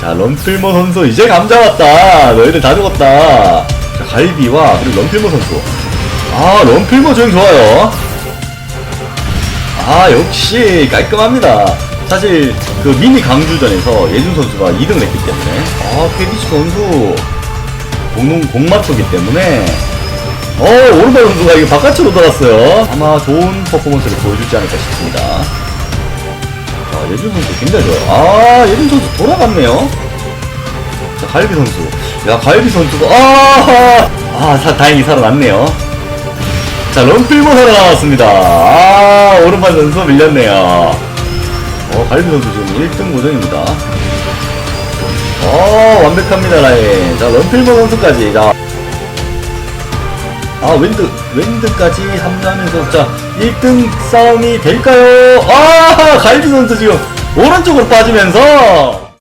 자, 런필모 선수 이제 감 잡았다. 너희들 다 죽었다. 자, 갈비와 그리고 런필모 선수. 아, 런필모 조형 좋아요. 아, 역시 깔끔합니다. 사실 그 미니 강주전에서 예준 선수가 2등을 했기 때문에 아, 케비치 선수 공동 공맞췄기 때문에 어, 오른발 선수가 이거 바깥으로 돌았어요. 아마 좋은 퍼포먼스를 보여주지 않을까 싶습니다. 자, 예준 선수 굉장히 좋아요. 아, 예준 선수 돌아갔네요. 자, 갈비 선수. 야, 갈비 선수가, 아, 아, 사, 다행히 살아났네요. 자, 런필모 살아남았습니다. 아, 오른발 선수 밀렸네요. 어, 갈비 선수 지금 1등 고정입니다. 어, 완벽합니다, 라인. 자, 런필모 선수까지. 자, 아, 윈드, 윈드까지 합류하면서, 자, 1등 싸움이 될까요? 아, 갈비 선수 지금 오른쪽으로 빠지면서,